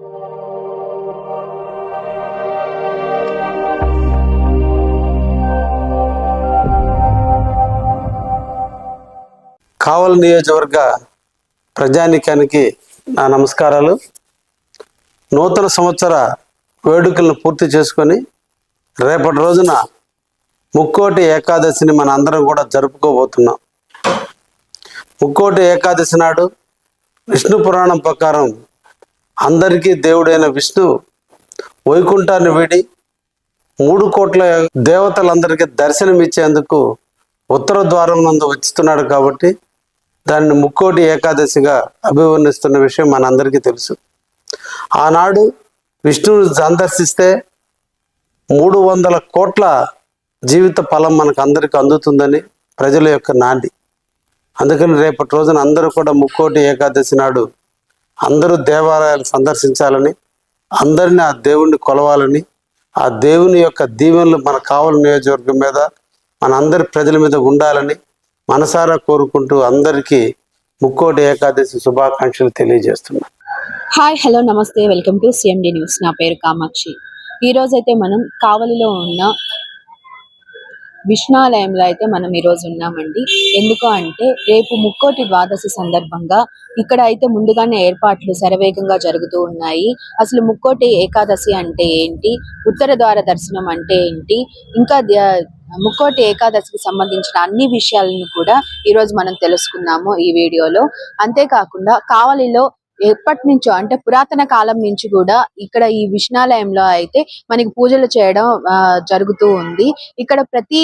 కావల్ నియోజకవర్గ ప్రజానికానికి నా నమస్కారాలు. నూతన సంవత్సర వేడుకలను పూర్తి చేసుకొని రేపటి రోజున ముక్కోటి ఏకాదశిని మన అందరం కూడా జరుపుకోబోతున్నాం. ముక్కోటి ఏకాదశి నాడు విష్ణు పురాణం ప్రకారం అందరికీ దేవుడైన విష్ణు వైకుంఠాన్ని విడి మూడు కోట్ల దేవతలందరికీ దర్శనం ఇచ్చేందుకు ఉత్తర ద్వారం నందు వచ్చుతున్నాడు కాబట్టి దాన్ని ముక్కోటి ఏకాదశిగా అభివర్ణిస్తున్న విషయం మనందరికీ తెలుసు. ఆనాడు విష్ణువుని సందర్శిస్తే మూడు వందల కోట్ల జీవిత ఫలం మనకు అందరికీ అందుతుందని ప్రజల యొక్క నాంది. అందుకని రేపటి రోజున అందరూ కూడా ముక్కోటి ఏకాదశి నాడు అందరూ దేవాలయాలు సందర్శించాలని అందరినీ ఆ దేవుణ్ణి కొలవాలని ఆ దేవుని యొక్క దీవెనలు మన కావలి నియోజకవర్గం మీద మన అందరి ప్రజల మీద ఉండాలని మనసారా కోరుకుంటూ అందరికీ ముక్కోటి ఏకాదశి శుభాకాంక్షలు తెలియజేస్తున్నాను హాయ్ హలో నమస్తే వెల్కమ్ టు సిఎండి న్యూస్ నా పేరు కామాక్షి. ఈ రోజు అయితే మనం కావలిలో ఉన్న విష్ణాలయంలో అయితే మనం ఈ రోజు ఉన్నామండి. ఎందుకు అంటే రేపు ముక్కోటి ద్వాదశి సందర్భంగా ఇక్కడ అయితే ముందుగానే ఏర్పాట్లు శరవేగంగా జరుగుతూ ఉన్నాయి. అసలు ముక్కోటి ఏకాదశి అంటే ఏంటి? ఉత్తర ద్వార దర్శనం అంటే ఏంటి? ఇంకా ద- ముక్కోటి ఏకాదశికి సంబంధించిన అన్ని విషయాలను కూడా ఈ రోజు మనం తెలుసుకుందాము ఈ వీడియోలో. అంతేకాకుండా కావలిలో ఎప్పటి నుంచో అంటే పురాతన కాలం నుంచి కూడా ఇక్కడ ఈ విష్ణాలయంలో అయితే మనకి పూజలు చేయడం జరుగుతూ ఉంది. ఇక్కడ ప్రతి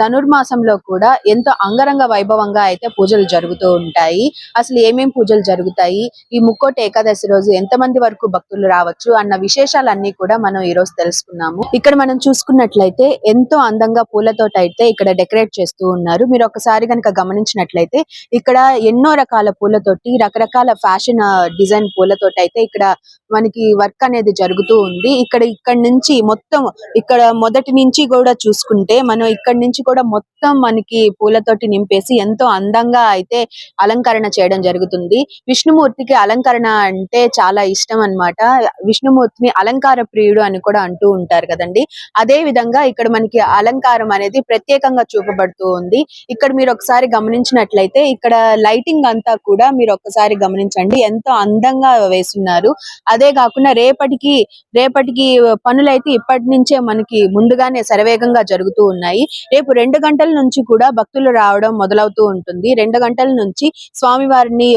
ధనుర్మాసంలో కూడా ఎంతో అంగరంగ వైభవంగా అయితే పూజలు జరుగుతూ ఉంటాయి. అసలు ఏమేం పూజలు జరుగుతాయి? ఈ ముక్కోటి ఏకాదశి రోజు ఎంతమంది వరకు భక్తులు రావచ్చు? అన్న విశేషాలన్నీ కూడా మనం ఈ రోజు తెలుసుకున్నాము. ఇక్కడ మనం చూసుకున్నట్లయితే ఎంతో అందంగా పూలతోటి అయితే ఇక్కడ డెకరేట్ చేస్తూ ఉన్నారు. మీరు ఒకసారి కనుక గమనించినట్లయితే ఇక్కడ ఎన్నో రకాల పూలతోటి రకరకాల ఫ్యాషన్ డిజైన్ పూలతోటి అయితే ఇక్కడ మనకి వర్క్ అనేది జరుగుతూ ఉంది. ఇక్కడ ఇక్కడ నుంచి మొత్తం ఇక్కడ మొదటి నుంచి కూడా చూసుకుంటే మనం ఇక్కడ నుంచి కూడా మొత్తం మనకి పూలతోటి నింపేసి ఎంతో అందంగా అయితే అలంకరణ చేయడం జరుగుతుంది. విష్ణుమూర్తికి అలంకరణ అంటే చాలా ఇష్టం అన్నమాట. విష్ణుమూర్తిని అలంకార ప్రియుడు అని కూడా అంటూ ఉంటారు కదండి. అదే విధంగా ఇక్కడ మనకి అలంకారం అనేది ప్రత్యేకంగా చూపబడుతూ ఉంది. ఇక్కడ మీరు ఒకసారి గమనించినట్లయితే ఇక్కడ లైటింగ్ అంతా కూడా మీరు ఒక్కసారి గమనించండి. ఎంతో అందంగా వేస్తున్నారు. అదే కాకుండా రేపటికి రేపటికి పనులైతే ఇప్పటి నుంచే మనకి ముందుగానే శరవేగంగా జరుగుతూ ఉన్నాయి. రేపు రెండు గంటల నుంచి కూడా భక్తులు రావడం మొదలవుతూ ఉంటుంది. రెండు గంటల నుంచి స్వామివారిని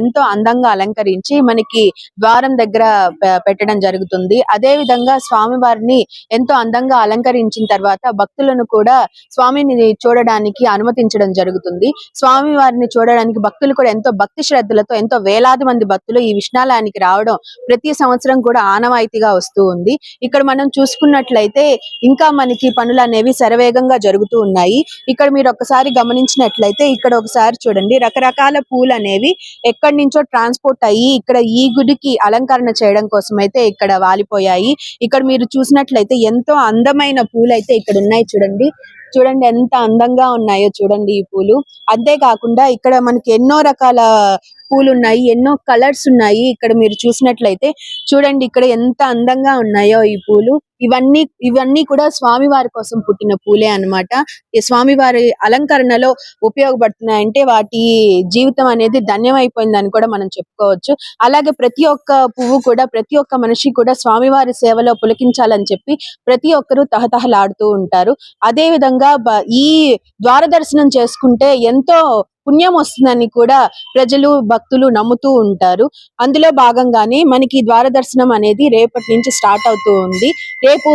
ఎంతో అందంగా అలంకరించి మనకి ద్వారం దగ్గర పెట్టడం జరుగుతుంది. అదే విధంగా స్వామివారిని ఎంతో అందంగా అలంకరించిన తర్వాత భక్తులను కూడా స్వామిని చూడడానికి అనుమతించడం జరుగుతుంది. స్వామి వారిని చూడడానికి భక్తులు కూడా ఎంతో భక్తి శ్రద్ధలతో ఎంతో వేలాది మంది భక్తులు ఈ విష్ణాలయానికి రావడం ప్రతి సంవత్సరం కూడా ఆనవాయితీగా వస్తూ ఉంది. ఇక్కడ మనం చూసుకున్నట్లయితే ఇంకా మనకి పనులు అనేవి శరవేగంగా జరుగుతూ ఉన్నాయి. ఇక్కడ మీరు ఒకసారి గమనించినట్లయితే ఇక్కడ ఒకసారి చూడండి. రకరకాల పూలు అనేవి ఎక్కడి నుంచో ట్రాన్స్పోర్ట్ అయ్యి ఇక్కడ ఈ గుడికి అలంకరణ చేయడం కోసం అయితే ఇక్కడ వాలిపోయాయి. ఇక్కడ మీరు చూసినట్లయితే ఎంతో అందమైన పూలు అయితే ఇక్కడ ఉన్నాయి చూడండి. చూడండి ఎంత అందంగా ఉన్నాయో చూడండి ఈ పూలు. అంతేకాకుండా ఇక్కడ మనకి ఎన్నో రకాల పూలు ఉన్నాయి ఎన్నో కలర్స్ ఉన్నాయి. ఇక్కడ మీరు చూసినట్లయితే చూడండి ఇక్కడ ఎంత అందంగా ఉన్నాయో ఈ పూలు. ఇవన్నీ ఇవన్నీ కూడా స్వామివారి కోసం పుట్టిన పూలే అన్నమాట. ఈ స్వామివారి అలంకరణలో ఉపయోగపడుతున్నాయంటే వాటి జీవితం అనేది ధన్యమైపోయిందని కూడా మనం చెప్పుకోవచ్చు. అలాగే ప్రతి ఒక్క పువ్వు కూడా ప్రతి ఒక్క మనిషి కూడా స్వామివారి సేవలో పులకించాలని చెప్పి ప్రతి ఒక్కరూ తహతహలాడుతూ ఉంటారు. అదే విధంగా ఈ ద్వార దర్శనం చేసుకుంటే ఎంతో పుణ్యం వస్తుందని కూడా ప్రజలు భక్తులు నమ్ముతూ ఉంటారు. అందులో భాగంగానే మనకి ద్వార దర్శనం అనేది రేపటి నుంచి స్టార్ట్ అవుతూ ఉంది. రేపు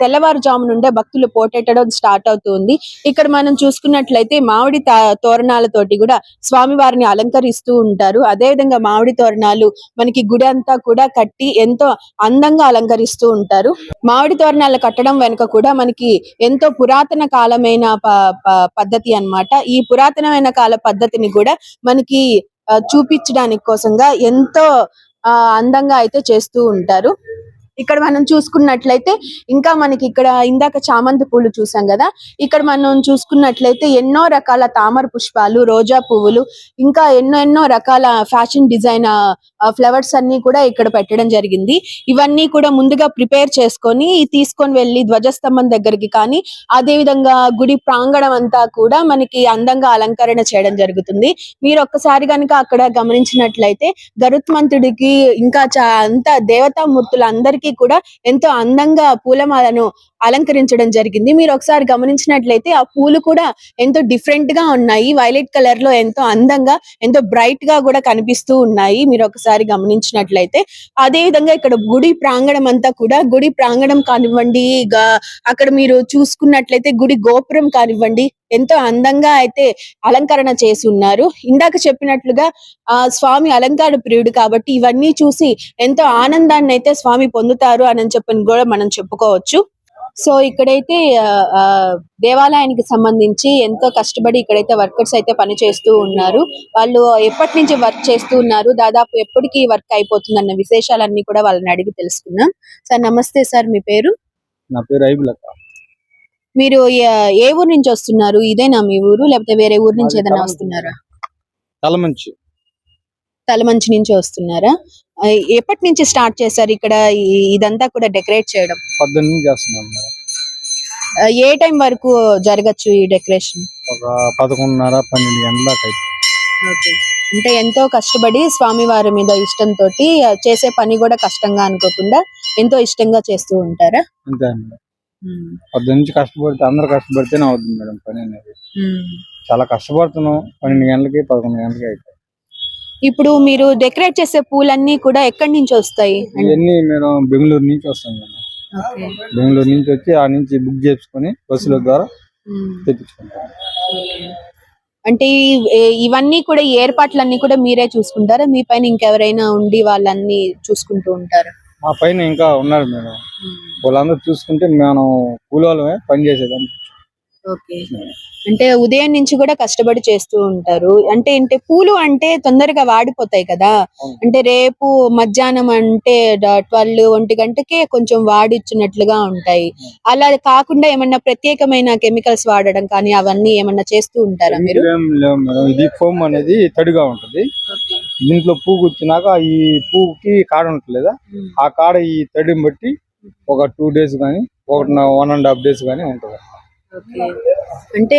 తెల్లవారుజాము నుండే భక్తులు పోటెట్టడం స్టార్ట్ అవుతుంది. ఇక్కడ మనం చూసుకున్నట్లయితే మామిడి తోరణాలతోటి కూడా స్వామివారిని అలంకరిస్తూ ఉంటారు. అదే విధంగా మామిడి తోరణాలు మనకి గుడి అంతా కూడా కట్టి ఎంతో అందంగా అలంకరిస్తూ ఉంటారు. మామిడి తోరణాలు కట్టడం వెనుక కూడా మనకి ఎంతో పురాతన కాలమైన ప- పద్ధతి అన్నమాట. ఈ పురాతనమైన కాల పద్ధతిని కూడా మనకి చూపించడానికి కోసంగా ఎంతో ఆ, అందంగా అయితే చేస్తూ ఉంటారు. ఇక్కడ మనం చూసుకున్నట్లయితే ఇంకా మనకి ఇక్కడ ఇందాక చామంతి పూలు చూసాం కదా. ఇక్కడ మనం చూసుకున్నట్లయితే ఎన్నో రకాల తామర పుష్పాలు రోజా పువ్వులు ఇంకా ఎన్నో ఎన్నో రకాల ఫ్యాషన్ డిజైన్ ఫ్లవర్స్ అన్ని కూడా ఇక్కడ పెట్టడం జరిగింది. ఇవన్నీ కూడా ముందుగా ప్రిపేర్ చేసుకొని తీసుకొని వెళ్ళి ధ్వజస్తంభం దగ్గరికి కానీ అదే విధంగా గుడి ప్రాంగణం అంతా కూడా మనకి అందంగా అలంకరణ చేయడం జరుగుతుంది. మీరు ఒక్కసారి కనుక అక్కడ గమనించినట్లయితే గరుత్మంతుడికి ఇంకా చా అంతా దేవతామూర్తులు అందరికీ కూడా ఎంతో అందంగా పూలమాలను అలంకరించడం జరిగింది. మీరు ఒకసారి గమనించినట్లయితే ఆ పూలు కూడా ఎంతో డిఫరెంట్గా ఉన్నాయి. వైలెట్ కలర్లో ఎంతో అందంగా ఎంతో బ్రైట్గా కూడా కనిపిస్తూ ఉన్నాయి. మీరు ఒకసారి గమనించినట్లయితే. అదే విధంగా ఇక్కడ గుడి ప్రాంగణం అంతా కూడా గుడి ప్రాంగణం కానివ్వండి అక్కడ మీరు చూసుకున్నట్లయితే గుడి గోపురం కానివ్వండి ఎంతో అందంగా అయితే అలంకరణ చేసి ఉన్నారు ఇందాక చెప్పినట్లుగా ఆ స్వామి అలంకార ప్రియుడు కాబట్టి ఇవన్నీ చూసి ఎంతో ఆనందాన్ని అయితే స్వామి పొందుతారు అని చెప్పని కూడా మనం చెప్పుకోవచ్చు. సో ఇక్కడైతే ఆ, దేవాలయానికి సంబంధించి ఎంతో కష్టపడి ఇక్కడైతే వర్కర్స్ అయితే పని చేస్తూ ఉన్నారు. వాళ్ళు ఎప్పటి నుంచి వర్క్ చేస్తూ ఉన్నారు దాదాపు ఎప్పటికి వర్క్ అయిపోతుంది అన్న విశేషాలన్నీ కూడా వాళ్ళని అడిగి తెలుసుకున్నాం సార్ నమస్తే సార్ మీ పేరు? నా పేరు ఐబులక్క. మీరు ఏ- ఊరు నుంచి వస్తున్నారు? ఇదేనా మీ ఊరు? లేకపోతే వేరే ఊరు నుంచి ఏదైనా. వస్తున్నారా? తలమంచి. తలమంచి నుంచి వస్తున్నారా? ఎప్పటి నుంచి స్టార్ట్ చేశారు ఇక్కడ ఇదంతా కూడా డెకరేట్ చేయడం? పొద్దున్న చేస్తున్నాం ఏ టైం వరకు జరగచ్చు ఈ డెకరేషన్? ఒక పదకొండున్నర పన్నెండు అంటే ఎంతో కష్టపడి స్వామివారి మీద ఇష్టంతో చేసే పని కూడా కష్టంగా అనుకోకుండా ఎంతో ఇష్టంగా చేస్తూ ఉంటారా? అంతే పొద్దున్న నుంచి కష్టపడితే అందరు కష్టపడితేనే అవుతుంది మేడం పని అనేది. చాలా కష్టపడుతున్నాం పన్నెండు గంటలకి పదకొండు గంటలకి అయితే ఇప్పుడు మీరు డెకరేట్ చేసే పూలన్నీ కూడా ఎక్కడి నుంచి వస్తాయి? ఇవన్నీ మేము బెంగళూరు నుంచి వస్తాం మేడం. బెంగళూరు నుంచి వచ్చి ఆ నుంచి బుక్ చేసుకొని బస్సుల ద్వారా తెప్పించుకుంటాం. అంటే ఇవన్నీ కూడా ఏర్పాట్లన్నీ కూడా మీరే చూసుకుంటారా? మీ పైన ఇంకెవరైనా ఉండి వాళ్ళన్నీ చూసుకుంటూ ఉంటారా? మా పైన ఇంకా ఉన్నారు మేడం. వాళ్ళందరూ చూసుకుంటే మనం కూలోళ్ళమే పని చేసేదాన్ని ఓకే. అంటే ఉదయం నుంచి కూడా కష్టపడి చేస్తూ ఉంటారు. అంటే అంటే పూలు అంటే తొందరగా వాడిపోతాయి కదా. అంటే రేపు మధ్యాహ్నం అంటే ట్వెల్వ్ ఒంటి గంటకే కొంచెం వాడిచ్చినట్లుగా ఉంటాయి. అలా కాకుండా ఏమన్నా ప్రత్యేకమైన కెమికల్స్ వాడడం కానీ అవన్నీ ఏమన్నా చేస్తూ ఉంటారా మీరు? ఇది ఫోమ్ అనేది తడిగా ఉంటది. దీంట్లో పువ్వు వచ్చినాక ఈ పువ్వుకి కాడ ఉంటలేదా ఆ కాడ ఈ తడిని బట్టి ఒక టూ డేస్ కానీ ఒక వన్ అండ్ హాఫ్ డేస్ కానీ ఉంటుంది. అంటే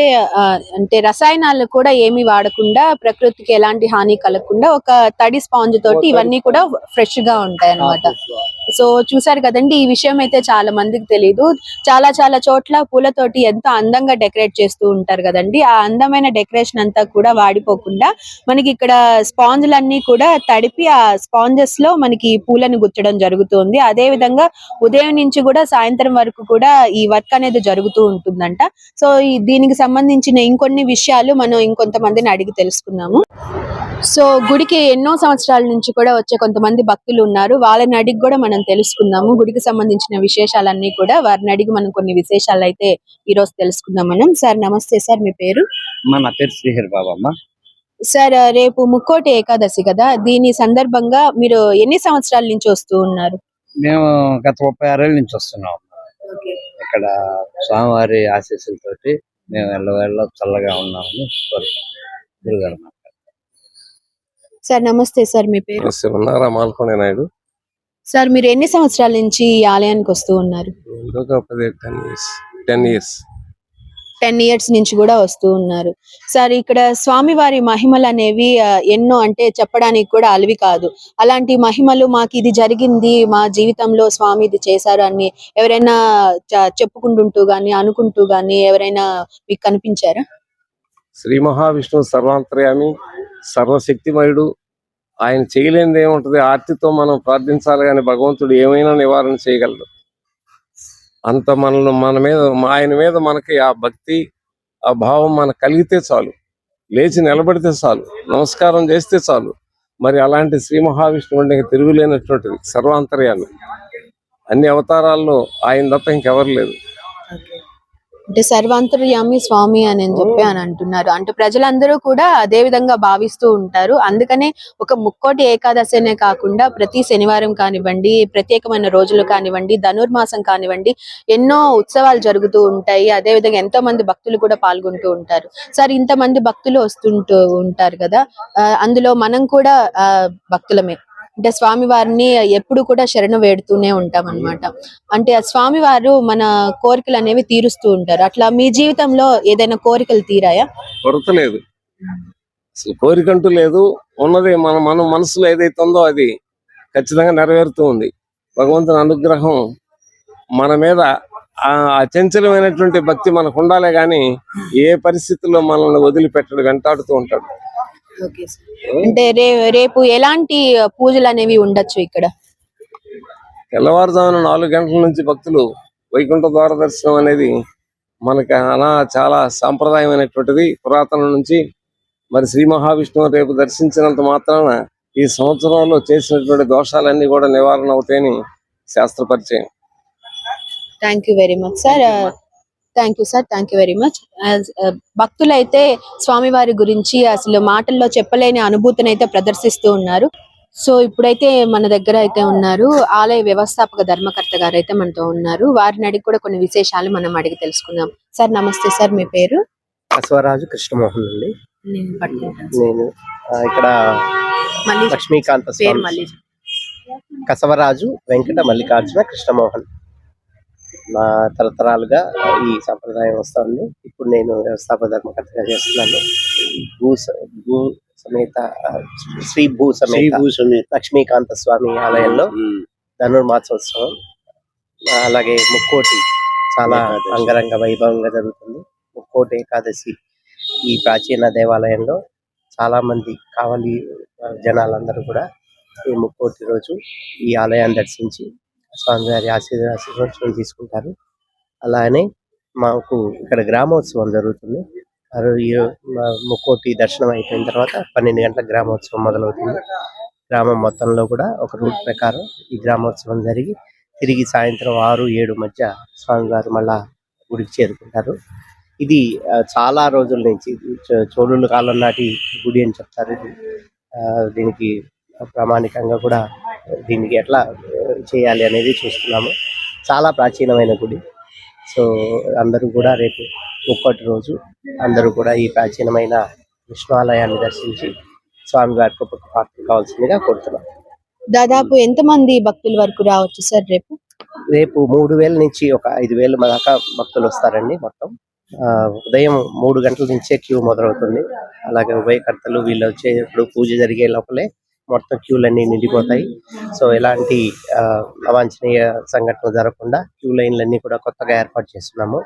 అంటే రసాయనాలు కూడా ఏమి వాడకుండా ప్రకృతికి ఎలాంటి హాని కలగకుండా ఒక తడి స్పాంజ్ తోటి ఇవన్నీ కూడా ఫ్రెష్గా ఉంటాయి అన్నమాట సో చూసారు కదండి ఈ విషయం అయితే చాలా మందికి తెలియదు చాలా చాలా చోట్ల పూలతోటి ఎంతో అందంగా డెకరేట్ చేస్తూ ఉంటారు కదండి. ఆ అందమైన డెకరేషన్ అంతా కూడా వాడిపోకుండా మనకి ఇక్కడ స్పాంజులన్నీ కూడా తడిపి ఆ స్పాంజెస్లో మనకి పూలను గుచ్చడం జరుగుతుంది అదే విధంగా ఉదయం నుంచి కూడా సాయంత్రం వరకు కూడా ఈ వర్క్ అనేది జరుగుతూ ఉంటుందంట. సో ఈ దీనికి సంబంధించిన ఇంకొన్ని విషయాలు మనం ఇంకొంతమందిని అడిగి తెలుసుకుందాము. సో గుడికి ఎన్నో సంవత్సరాల నుంచి కూడా వచ్చే కొంతమంది భక్తులు ఉన్నారు. వాళ్ళని అడిగి కూడా మనం తెలుసుకుందాము. గుడికి సంబంధించిన విశేషాలన్నీ కూడా వారిని అడిగి మనం కొన్ని విశేషాలు అయితే ఈ రోజు తెలుసుకుందాం మనం. సార్ నమస్తే సార్ మీ పేరు? నా పేరు శ్రీహరి బాబమ్మ సార్ రేపు ముక్కోటి ఏకాదశి కదా? దీని సందర్భంగా మీరు ఎన్ని సంవత్సరాల నుంచి వస్తూ ఉన్నారు? మేము గత ముప్పై ఆరేళ్ళ నుంచి వస్తున్నాం. ఇక్కడ స్వామివారి ఆశీస్సులతోటి మేము ఎల్లవేళ్ళ చల్లగా ఉన్నామని కోరుకుంటున్నాం. గురుగారు. సార్ నమస్తే సార్ మీ పేరు? ఉన్నారా మాల్కొండ నాయుడు. సార్ మీరు ఎన్ని సంవత్సరాల నుంచి ఈ ఆలయానికి వస్తూ ఉన్నారు? Ten years. టెన్ ఇయర్స్ నుంచి కూడా వస్తూ ఉన్నారు. సార్ ఇక్కడ స్వామివారి మహిమలు అనేవి ఎన్నో అంటే చెప్పడానికి కూడా అలవి కాదు. అలాంటి మహిమలు మాకు ఇది జరిగింది మా జీవితంలో స్వామి ఇది చేశారు అని ఎవరైనా చ- చెప్పుకుంటుంటూ గాని అనుకుంటూ గాని ఎవరైనా మీకు కనిపించారా? శ్రీ మహావిష్ణువు సర్వాంతర్యామి సర్వశక్తిమయుడు. ఆయన చేయలేనిది ఏముంటది? ఆర్తితో మనం ప్రార్థించాలి కానీ భగవంతుడు ఏమైనా నివారణ చేయగలడు. అంత మనల్ని మన మీద ఆయన మీద మనకి ఆ భక్తి ఆ భావం మనకు కలిగితే చాలు. లేచి నిలబడితే చాలు. నమస్కారం చేస్తే చాలు. మరి అలాంటి శ్రీ మహావిష్ణువుని తిరుగులేనటువంటిది సర్వాంతర్యాలు. అన్ని అవతారాల్లో ఆయన తప్ప ఇంకెవరు లేదు అంటే సర్వాంతర్యామి స్వామి అని చెప్పి అని అంటున్నారు. అంటే ప్రజలందరూ కూడా అదే విధంగా భావిస్తూ ఉంటారు. అందుకనే ఒక ముక్కోటి ఏకాదశి అనే కాకుండా ప్రతి శనివారం కానివ్వండి ప్రత్యేకమైన రోజులు కానివ్వండి ధనుర్మాసం కానివ్వండి ఎన్నో ఉత్సవాలు జరుగుతూ ఉంటాయి. అదే విధంగా ఎంతో మంది భక్తులు కూడా పాల్గొంటూ ఉంటారు. సార్ ఇంతమంది భక్తులు వస్తుంటూ ఉంటారు కదా. అందులో మనం కూడా ఆ, భక్తులమే. అంటే స్వామి వారిని ఎప్పుడు కూడా శరణు వేడుతూనే ఉంటాం అన్నమాట అంటే ఆ స్వామి వారు మన కోరికలు అనేవి తీరుస్తూ ఉంటారు. అట్లా మీ జీవితంలో ఏదైనా కోరికలు తీరాయా? కొరత లేదు కోరికంటూ లేదు. ఉన్నది మన మన మనసులో ఏదైతే ఉందో అది ఖచ్చితంగా నెరవేరుతూ ఉంది. భగవంతుని అనుగ్రహం మన మీద ఆ అచంచలమైనటువంటి భక్తి మనకు ఉండాలే గాని ఏ పరిస్థితుల్లో మనల్ని వదిలిపెట్టడు వెంటాడుతూ ఉంటాడు. అంటే రేపు ఎలాంటి పూజలు అనేవి ఉండొచ్చు ఇక్కడ? తెల్లవారుజామున నాలుగు గంటల నుంచి భక్తులు వైకుంఠ ద్వార దర్శనం అనేది మనకి అలా చాలా సాంప్రదాయమైనటువంటిది. పురాతనం నుంచి మరి శ్రీ మహావిష్ణువు రేపు దర్శించినంత మాత్రాన ఈ సంవత్సరంలో చేసినటువంటి దోషాలన్నీ కూడా నివారణ అవుతాయని శాస్త్ర పరిచయం thank you very much sir thank you sir thank you very much. భక్తులైతే స్వామివారి గురించి అసలు మాటల్లో చెప్పలేని అనుభూతిని అయితే ప్రదర్శిస్తూ ఉన్నారు. సో ఇప్పుడైతే మన దగ్గర అయితే ఉన్నారు ఆలయ వ్యవస్థాపక ధర్మకర్త గారు అయితే మనతో ఉన్నారు. వారిని అడిగి కూడా కొన్ని విశేషాలు మనం అడిగి తెలుసుకుందాం. సార్ నమస్తే సార్ మీ పేరు? బసవరాజు కృష్ణమోహన్ అండి. నేను ఇక్కడ లక్ష్మీకాంత కసవరాజు వెంకట మల్లికార్జున కృష్ణమోహన్. మా తరతరాలుగా ఈ సంప్రదాయం వస్తుంది ఇప్పుడు నేను వ్యవస్థాపక ధర్మకర్తగా చేస్తున్నాను. భూ భూ సమేత శ్రీ భూ సమేత లక్ష్మీకాంత స్వామి ఆలయంలో ధనుర్మాసోత్సవం అలాగే ముక్కోటి చాలా అంగరంగ వైభవంగా జరుగుతుంది. ముక్కోటి ఏకాదశి ఈ ప్రాచీన దేవాలయంలో చాలా మంది కావలి జనాలందరూ కూడా ఈ ముక్కోటి రోజు ఈ ఆలయాన్ని దర్శించి స్వామివారి ఆశీర్వాదం తీసుకుంటారు. అలానే మాకు ఇక్కడ గ్రామోత్సవం జరుగుతుంది. ముక్కోటి దర్శనం అయిపోయిన తర్వాత పన్నెండు గంటల గ్రామోత్సవం మొదలవుతుంది. గ్రామం మొత్తంలో కూడా ఒక రూట్ ప్రకారం ఈ గ్రామోత్సవం జరిగి తిరిగి సాయంత్రం ఆరు ఏడు మధ్య స్వామివారు మళ్ళా గుడికి చేరుకుంటారు. ఇది చాలా రోజుల నుంచి చోళుల కాలం నాటి గుడి అని చెప్తారు. ఇది ఆ, దీనికి ప్రామాణికంగా కూడా దీనికి ఎట్లా చేయాలి అనేది చూస్తున్నాము. చాలా ప్రాచీనమైన గుడి. సో అందరూ కూడా రేపు ముప్పటి రోజు అందరూ కూడా ఈ ప్రాచీనమైన విష్ణువాలయాన్ని దర్శించి స్వామివారి కృపకు పాత్ర కావాల్సిందిగా కోరుతున్నాం. దాదాపు ఎంత మంది భక్తుల వరకు రావచ్చు సార్ రేపు? రేపు మూడు వేల నుంచి ఒక ఐదు వేల దాకా భక్తులు వస్తారండి మొత్తం. ఉదయం మూడు గంటల నుంచే క్యూ మొదలవుతుంది. అలాగే ఉభయకర్తలు వీళ్ళు వచ్చేటప్పుడు పూజ జరిగే లోపలే మొత్తం క్యూలన్నీ నిండిపోతాయి. సో ఎలాంటి ఆ, అవాంఛనీయ సంఘటనలు జరగకుండా క్యూ లైన్లన్నీ కూడా కొత్తగా ఏర్పాటు చేస్తున్నాము.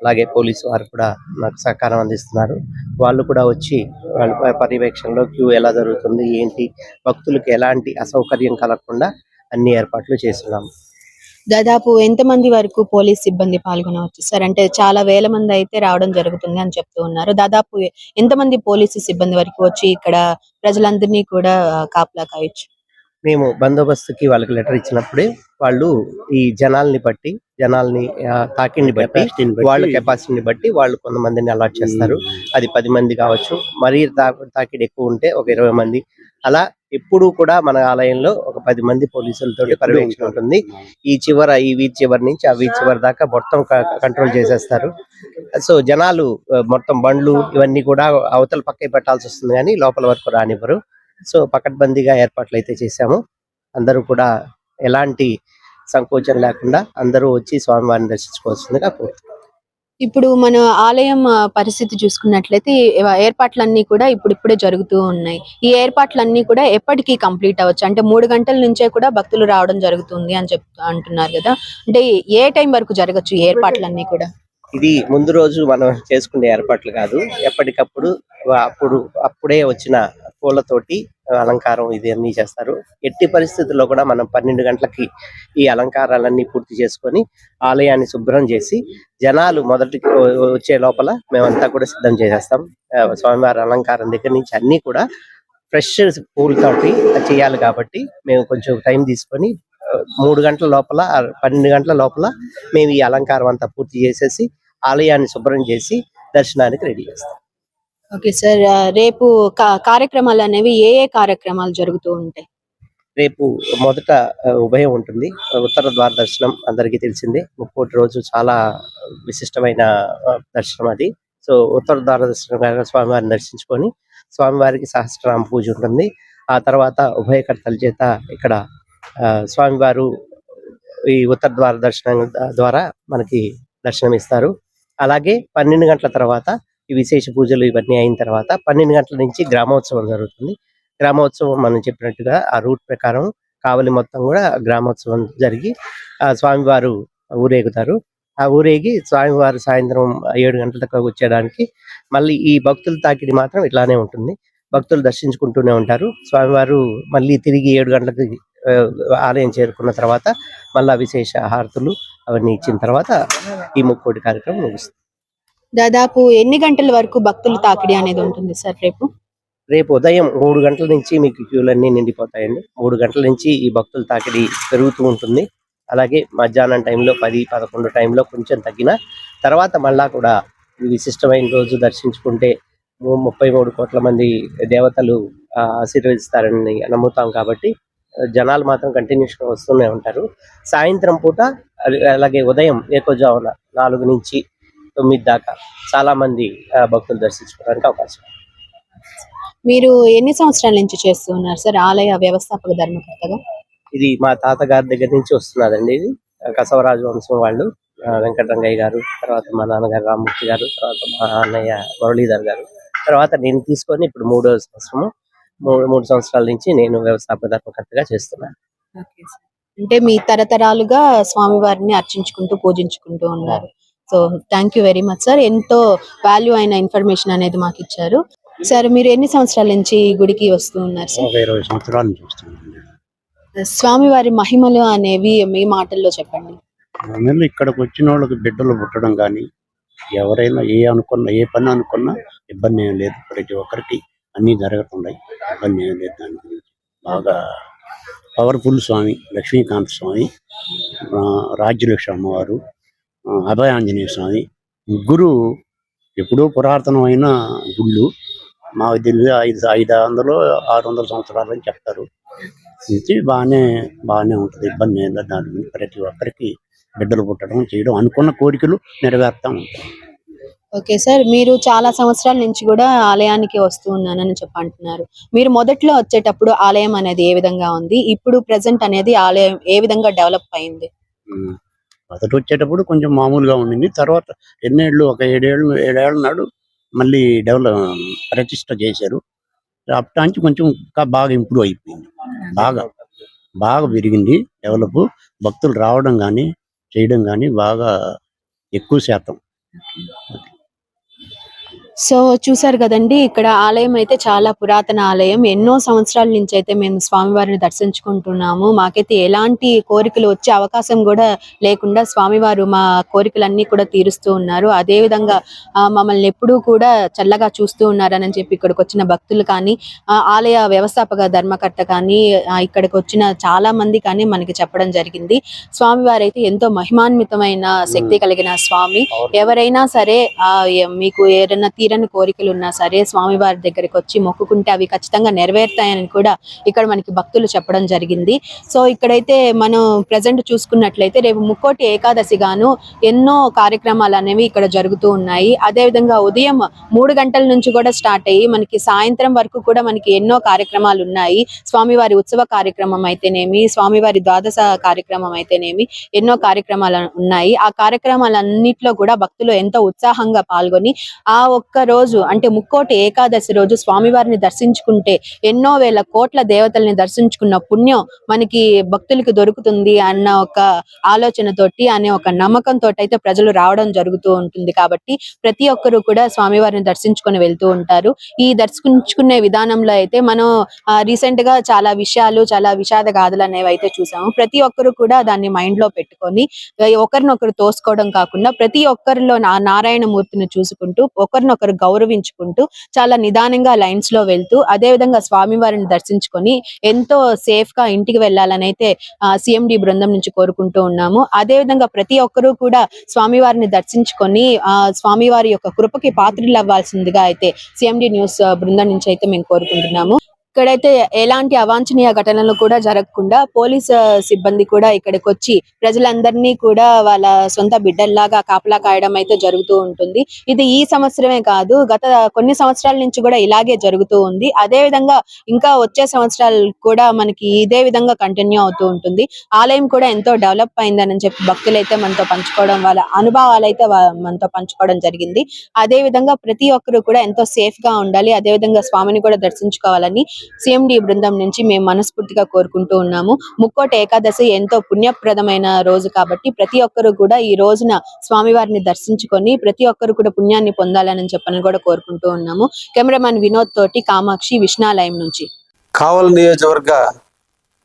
అలాగే పోలీసు వారు కూడా నాకు సహకారం అందిస్తున్నారు. వాళ్ళు కూడా వచ్చి వాళ్ళ పర్యవేక్షణలో క్యూ ఎలా జరుగుతుంది ఏంటి భక్తులకు ఎలాంటి అసౌకర్యం కలగకుండా అన్ని ఏర్పాట్లు చేస్తున్నాము. దాదాపు ఎంత మంది వరకు పోలీస్ సిబ్బంది పాల్గొనవచ్చు? సార్ అంటే చాలా వేల మంది అయితే రావడం జరుగుతుంది అని చెప్తూ ఉన్నారు. దాదాపు ఎంత మంది పోలీసు సిబ్బంది వరకు వచ్చి ఇక్కడ ప్రజలందరినీ కూడా కాపలా కాయొచ్చు? మేము బందోబస్తుకి వాళ్ళకి లెటర్ ఇచ్చినప్పుడే వాళ్ళు ఈ జనాల్ని బట్టి జనాల్ని ఆ, తాకిడిని బట్టి వాళ్ళ కెపాసిటీని బట్టి వాళ్ళు కొంతమందిని అలాట్ చేస్తారు. అది పది మంది కావచ్చు. మరీ తాకిడి ఎక్కువ ఉంటే ఒక ఇరవై మంది. అలా ఎప్పుడు కూడా మన ఆలయంలో ఒక పది మంది పోలీసులతో పర్యవేక్షణ ఉంటుంది ఈ చివర ఈ వీధి చివరి నుంచి ఆ వీధి చివరి దాకా మొత్తం కంట్రోల్ చేసేస్తారు. సో జనాలు మొత్తం బండ్లు ఇవన్నీ కూడా అవతల పక్కే పెట్టాల్సి వస్తుంది కానీ లోపల వరకు రానివ్వరు. సో పకడ్బందీగా ఏర్పాట్లు అయితే చేశాము. అందరూ కూడా ఎలాంటి సంకోచం లేకుండా అందరూ వచ్చి స్వామివారిని దర్శించుకోవాల్సిందిగా కోరుతున్నాను ఇప్పుడు మన ఆలయం పరిస్థితి చూసుకున్నట్లయితే ఏర్పాట్లన్నీ కూడా ఇప్పుడిప్పుడే జరుగుతూ ఉన్నాయి. ఈ ఏర్పాట్లన్నీ కూడా ఎప్పటికీ కంప్లీట్ అవ్వచ్చు. అంటే మూడు గంటల నుంచే కూడా భక్తులు రావడం జరుగుతుంది అని చెప్తూ అంటున్నారు కదా. అంటే ఏ టైం వరకు జరగచ్చు ఏర్పాట్లన్నీ కూడా? ఇది ముందు రోజు మనం చేసుకునే ఏర్పాట్లు కాదు. ఎప్పటికప్పుడు అప్పుడు అప్పుడే వచ్చిన పూలతోటి అలంకారం ఇది అన్ని చేస్తారు. ఎట్టి పరిస్థితుల్లో కూడా మనం పన్నెండు గంటలకి ఈ అలంకారాలన్నీ పూర్తి చేసుకొని ఆలయాన్ని శుభ్రం చేసి జనాలు మొదటి వచ్చే లోపల మేమంతా కూడా సిద్ధం చేసేస్తాం. స్వామివారి అలంకారం దగ్గర నుంచి అన్ని కూడా ఫ్రెష్ పూలతోటి చేయాలి కాబట్టి మేము కొంచెం టైం తీసుకొని మూడు గంటల లోపల పన్నెండు గంటల లోపల మేము ఈ అలంకారం అంతా పూర్తి చేసేసి ఆలయాన్ని శుభ్రం చేసి దర్శనానికి రెడీ చేస్తాం. Okay sir. రేపు కార్యక్రమాలు అనేవి ఏ ఏ కార్యక్రమాలు జరుగుతూ ఉంటాయి? రేపు మొదట ఉభయం ఉంటుంది. ఉత్తర ద్వార దర్శనం అందరికీ తెలిసిందే. ముక్కోటి రోజు చాలా విశిష్టమైన దర్శనం అది. సో ఉత్తర ద్వార దర్శనం స్వామివారిని దర్శించుకొని స్వామివారికి సహస్రనామ పూజ ఉంటుంది. ఆ తర్వాత ఉభయకర్తల చేత ఇక్కడ ఆ, స్వామివారు ఈ ఉత్తర ద్వార దర్శనం ద్వారా మనకి దర్శనం ఇస్తారు అలాగే పన్నెండు గంటల తర్వాత ఈ విశేష పూజలు ఇవన్నీ అయిన తర్వాత పన్నెండు గంటల నుంచి గ్రామోత్సవం జరుగుతుంది. గ్రామోత్సవం మనం చెప్పినట్టుగా ఆ రూట్ ప్రకారం కావలి మొత్తం కూడా గ్రామోత్సవం జరిగి ఆ స్వామివారు ఊరేగుతారు. ఆ ఊరేగి స్వామివారు సాయంత్రం ఏడు గంటలకు వచ్చేయడానికి మళ్ళీ ఈ భక్తుల తాకిడి మాత్రం ఇట్లానే ఉంటుంది. భక్తులు దర్శించుకుంటూనే ఉంటారు. స్వామివారు మళ్ళీ తిరిగి ఏడు గంటలకు ఆలయం చేరుకున్న తర్వాత మళ్ళా విశేష హారతులు అవన్నీ ఇచ్చిన తర్వాత ఈ ముక్కోటి కార్యక్రమం ముగుస్తుంది. దాదాపు ఎన్ని గంటల వరకు భక్తుల తాకిడి అనేది ఉంటుంది సార్ రేపు? రేపు ఉదయం మూడు గంటల నుంచి మీకు క్యూలన్నీ నిండిపోతాయండి. మూడు గంటల నుంచి ఈ భక్తుల తాకిడి పెరుగుతూ ఉంటుంది. అలాగే మధ్యాహ్నం టైంలో పది పదకొండు టైంలో కొంచెం తగ్గిన తర్వాత మళ్ళా కూడా ఈ విశిష్టమైన రోజు దర్శించుకుంటే ముప్పై మూడు కోట్ల మంది దేవతలు ఆశీర్వదిస్తారని నమ్ముతాం కాబట్టి జనాలు మాత్రం కంటిన్యూస్గా వస్తూనే ఉంటారు. సాయంత్రం పూట అలాగే ఉదయం ఏకోజామున నాలుగు నుంచి తొమ్మిది దాకా చాలా మంది భక్తులు దర్శించుకోవడానికి అవకాశం. మీరు ఎన్ని సంవత్సరాల నుంచి చేస్తూ ఉన్నారు సార్? ఆలయ వ్యవస్థాపక ధర్మకర్తగా? ఇది మా తాతగారి దగ్గర నుంచి వస్తున్నదండి ఇది. కసవరాజు వంశం వాళ్ళు వెంకటరంగయ్య గారు తర్వాత మా నాన్నగారు రామ్మూర్తి గారు తర్వాత మా అన్నయ్య మురళీధర్ గారు. తర్వాత నేను తీసుకొని ఇప్పుడు మూడో సంవత్సరము మూడు మూడు సంవత్సరాల నుంచి నేను వ్యవస్థాపక ధర్మకర్తగా చేస్తున్నాను. అంటే మీ తరతరాలుగా స్వామివారిని అర్చించుకుంటూ పూజించుకుంటూ ఉన్నారు. So thank you very much sir. ఎంతో వాల్యూ అయిన ఇన్ఫర్మేషన్ అనేది మాకు ఇచ్చారు. సార్ మీరు ఎన్ని సంవత్సరాల నుంచి ఈ గుడికి వస్తూ ఉన్నారు సార్? ఇరవై సంవత్సరాల నుంచి వస్తున్నాను స్వామివారి మహిమలు అనేవి మీ మాటల్లో చెప్పండి. ఆమెలో ఇక్కడికి వచ్చిన వాళ్ళకి బిడ్డలు పుట్టడం కానీ ఎవరైనా ఏ అనుకున్నా ఏ పని అనుకున్నా ఇబ్బంది ఏం లేదు. ప్రతి ఒక్కరికి అన్నీ జరుగుతున్నాయి. ఇబ్బంది ఏం లేదు దాని గురించి. బాగా పవర్ఫుల్ స్వామి లక్ష్మీకాంత్ స్వామి రాజ్యలక్ష్మి అమ్మవారు ఆ, అభయ ఆంజనేయ స్వామి. ముగ్గురు ఎప్పుడో పురాతనమైన గుళ్ళు. మాకు తెలిసి ఐదు ఐదు వందలు ఆరు వందల సంవత్సరాలు అని చెప్తారు. ఇది బాగానే బాగానే ఉంటుంది. ఇబ్బంది లేదు. దాని గురించి ప్రతి ఒక్కరికి బిడ్డలు పుట్టడం చేయడం అనుకున్న కోరికలు నెరవేరుతా ఉంటాయి. ఓకే సార్ మీరు చాలా సంవత్సరాల నుంచి కూడా ఆలయానికి వస్తూ ఉన్నానని చెప్పి అంటున్నారు మీరు మొదట్లో వచ్చేటప్పుడు ఆలయం అనేది ఏ విధంగా ఉంది? ఇప్పుడు ప్రెసెంట్ అనేది ఆలయం ఏ విధంగా డెవలప్ అయింది. మొదట వచ్చేటప్పుడు కొంచెం మామూలుగా ఉండింది. తర్వాత ఎన్నేళ్ళు ఒక ఏడేళ్ళు ఏడేళ్ళ నాడు మళ్ళీ డెవలప్ ప్రతిష్ట చేశారు. అప్పటానికి కొంచెం ఇంకా బాగా ఇంప్రూవ్ అయిపోయింది. బాగా బాగా పెరిగింది డెవలప్. భక్తులు రావడం కానీ చేయడం కానీ బాగా ఎక్కువ శాతం. సో చూసారు కదండి ఇక్కడ ఆలయం అయితే చాలా పురాతన ఆలయం. ఎన్నో సంవత్సరాల నుంచి అయితే మేము స్వామివారిని దర్శించుకుంటున్నాము. మాకైతే ఎలాంటి కోరికలు వచ్చే అవకాశం కూడా లేకుండా స్వామివారు మా కోరికలన్నీ కూడా తీరుస్తూ ఉన్నారు. అదే విధంగా మమ్మల్ని ఎప్పుడూ కూడా చల్లగా చూస్తూ ఉన్నారని చెప్పి ఇక్కడికి వచ్చిన భక్తులు కానీ ఆలయ వ్యవస్థాపక ధర్మకర్త కానీ ఇక్కడికి వచ్చిన చాలా మంది కానీ మనకి చెప్పడం జరిగింది. స్వామివారు అయితే ఎంతో మహిమాన్వితమైన శక్తి కలిగిన స్వామి. ఎవరైనా సరే మీకు ఏదైనా తీరని కోరికలున్నా సరే స్వామివారి దగ్గరికి వచ్చి మొక్కుకుంటే అవి ఖచ్చితంగా నెరవేరుతాయని కూడా ఇక్కడ మనకి భక్తులు చెప్పడం జరిగింది. సో ఇక్కడైతే మనం ప్రజెంట్ చూసుకున్నట్లయితే రేపు ముక్కోటి ఏకాదశి గాను ఎన్నో కార్యక్రమాలు అనేవి ఇక్కడ జరుగుతూ ఉన్నాయి. అదే విధంగా ఉదయం మూడు గంటల నుంచి కూడా స్టార్ట్ అయ్యి మనకి సాయంత్రం వరకు కూడా మనకి ఎన్నో కార్యక్రమాలు ఉన్నాయి. స్వామివారి ఉత్సవ కార్యక్రమం అయితేనేమి స్వామివారి ద్వాదశ కార్యక్రమం అయితేనేమి ఎన్నో కార్యక్రమాలు ఉన్నాయి. ఆ కార్యక్రమాలన్నిట్లో కూడా భక్తులు ఎంతో ఉత్సాహంగా పాల్గొని ఆ ఒక్కరోజు అంటే ముక్కోటి ఏకాదశి రోజు స్వామివారిని దర్శించుకుంటే ఎన్నో వేల కోట్ల దేవతల్ని దర్శించుకున్న పుణ్యం మనకి భక్తులకి దొరుకుతుంది అన్న ఒక ఆలోచనతోటి అనే ఒక నమ్మకంతో అయితే ప్రజలు రావడం జరుగుతూ ఉంటుంది. కాబట్టి ప్రతి ఒక్కరూ కూడా స్వామివారిని దర్శించుకొని వెళ్తూ ఉంటారు. ఈ దర్శించుకునే విధానంలో అయితే మనం రీసెంట్గా చాలా విషయాలు చాలా విషాద గాథలు అనేవి అయితే చూసాము. ప్రతి ఒక్కరు కూడా దాన్ని మైండ్లో పెట్టుకొని ఒకరినొకరు తోసుకోవడం కాకుండా ప్రతి ఒక్కరిలో నా నారాయణ మూర్తిని చూసుకుంటూ ఒకరినొకరు ఒకరు గౌరవించుకుంటూ చాలా నిదానంగా లైన్స్లో వెళ్తూ అదే విధంగా స్వామివారిని దర్శించుకొని ఎంతో సేఫ్గా ఇంటికి వెళ్ళాలని అయితే సిఎండి బృందం నుంచి కోరుకుంటూ ఉన్నాము. అదే విధంగా ప్రతి ఒక్కరూ కూడా స్వామివారిని దర్శించుకొని ఆ స్వామివారి యొక్క కృపకి పాత్రలు అవ్వాల్సిందిగా అయితే సిఎండి న్యూస్ బృందం నుంచి అయితే మేము కోరుకుంటున్నాము. ఇక్కడైతే ఎలాంటి అవాంఛనీయ ఘటనలు కూడా జరగకుండా పోలీస్ సిబ్బంది కూడా ఇక్కడికి వచ్చి ప్రజలందరినీ కూడా వాళ్ళ సొంత బిడ్డల్లాగా కాపలా కాయడం అయితే జరుగుతూ ఉంటుంది. ఇది ఈ సంవత్సరమే కాదు గత కొన్ని సంవత్సరాల నుంచి కూడా ఇలాగే జరుగుతూ ఉంది. అదే విధంగా ఇంకా వచ్చే సంవత్సరాలు కూడా మనకి ఇదే విధంగా కంటిన్యూ అవుతూ ఉంటుంది. ఆలయం కూడా ఎంతో డెవలప్ అయిందని చెప్పి భక్తులు అయితే మనతో పంచుకోవడం వాళ్ళ అనుభవాలు అయితే మనతో పంచుకోవడం జరిగింది. అదే విధంగా ప్రతి ఒక్కరు కూడా ఎంతో సేఫ్గా ఉండాలి. అదే విధంగా స్వామిని కూడా దర్శించుకోవాలని సిఎండి బృందం నుంచి మేము మనస్ఫూర్తిగా కోరుకుంటూ ఉన్నాము. ముక్కోటి ఏకాదశి ఎంతో పుణ్యప్రదమైన రోజు కాబట్టి ప్రతి ఒక్కరు కూడా ఈ రోజున స్వామివారిని దర్శించుకొని ప్రతి ఒక్కరు కూడా పుణ్యాన్ని పొందాలని చెప్పని కూడా కోరుకుంటూ ఉన్నాము. కెమెరామెన్ వినోద్ తోటి కామాక్షి విష్ణాలయం నుంచి. కావలి నియోజకవర్గ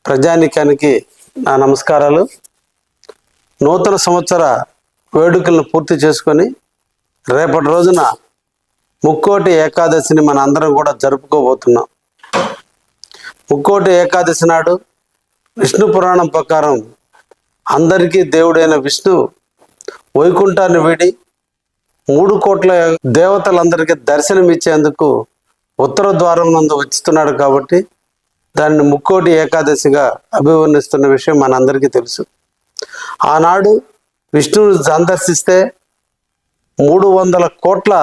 ప్రజానికానికి నా నమస్కారాలు. నూతన సంవత్సర వేడుకలను పూర్తి చేసుకొని రేపటి రోజున ముక్కోటి ఏకాదశిని మన అందరం కూడా జరుపుకోబోతున్నాం. ముక్కోటి ఏకాదశి నాడు విష్ణు పురాణం ప్రకారం అందరికీ దేవుడైన విష్ణు వైకుంఠాన్ని వీడి మూడు కోట్ల దేవతలందరికీ దర్శనం ఇచ్చేందుకు ఉత్తర ద్వారం నందు వచ్చుతున్నాడు కాబట్టి దాన్ని ముక్కోటి ఏకాదశిగా అభివర్ణిస్తున్న విషయం మనందరికీ తెలుసు. ఆనాడు విష్ణువుని సందర్శిస్తే మూడు వందల కోట్ల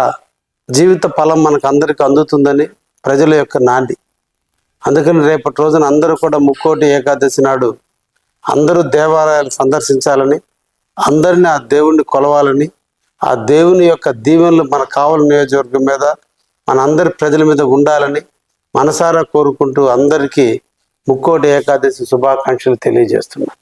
జీవిత ఫలం మనకు అందరికీ అందుతుందని ప్రజల యొక్క నాంది. అందుకని రేపటి రోజున అందరూ కూడా ముక్కోటి ఏకాదశి నాడు అందరూ దేవాలయాలు సందర్శించాలని అందరిని ఆ దేవుణ్ణి కొలవాలని ఆ దేవుని యొక్క దీవెనలు మన కావలి నియోజకవర్గం మీద మన అందరి ప్రజల మీద ఉండాలని మనసారా కోరుకుంటూ అందరికీ ముక్కోటి ఏకాదశి శుభాకాంక్షలు తెలియజేస్తున్నాను